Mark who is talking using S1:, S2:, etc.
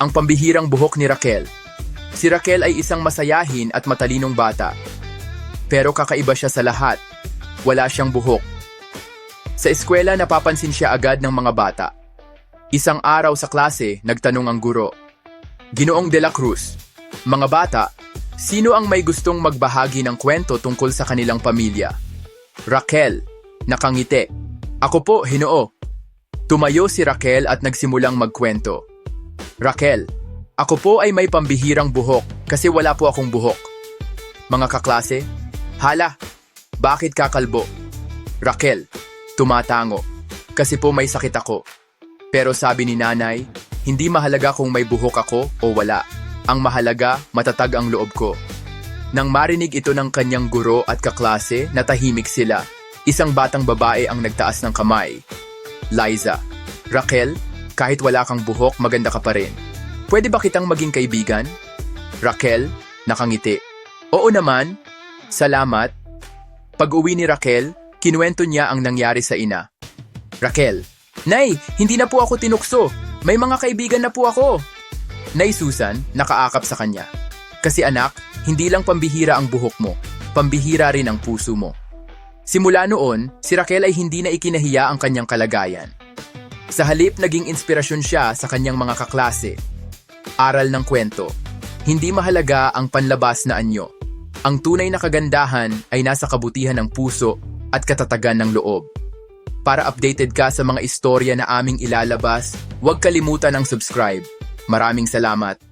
S1: ang pambihirang buhok ni Raquel. Si Raquel ay isang masayahin at matalinong bata. Pero kakaiba siya sa lahat. Wala siyang buhok. Sa eskwela napapansin siya agad ng mga bata. Isang araw sa klase, nagtanong ang guro. Ginoong de la Cruz, mga bata, sino ang may gustong magbahagi ng kwento tungkol sa kanilang pamilya? Raquel, nakangiti. Ako po, Hinoo. Tumayo si Raquel at nagsimulang magkwento. Raquel, ako po ay may pambihirang buhok kasi wala po akong buhok. Mga kaklase, hala, bakit kakalbo? Raquel, tumatango, kasi po may sakit ako. Pero sabi ni nanay, hindi mahalaga kung may buhok ako o wala. Ang mahalaga, matatag ang loob ko. Nang marinig ito ng kanyang guro at kaklase, natahimik sila. Isang batang babae ang nagtaas ng kamay. Liza, Raquel, kahit wala kang buhok, maganda ka pa rin. Pwede ba kitang maging kaibigan? Raquel, nakangiti. Oo naman, salamat. Pag uwi ni Raquel, kinuwento niya ang nangyari sa ina. Raquel, Nay, hindi na po ako tinukso. May mga kaibigan na po ako. Nay Susan, nakaakap sa kanya. Kasi anak, hindi lang pambihira ang buhok mo, pambihira rin ang puso mo. Simula noon, si Raquel ay hindi na ikinahiya ang kanyang kalagayan. Sa halip naging inspirasyon siya sa kanyang mga kaklase. Aral ng kwento. Hindi mahalaga ang panlabas na anyo. Ang tunay na kagandahan ay nasa kabutihan ng puso at katatagan ng loob. Para updated ka sa mga istorya na aming ilalabas, huwag kalimutan ang subscribe. Maraming salamat.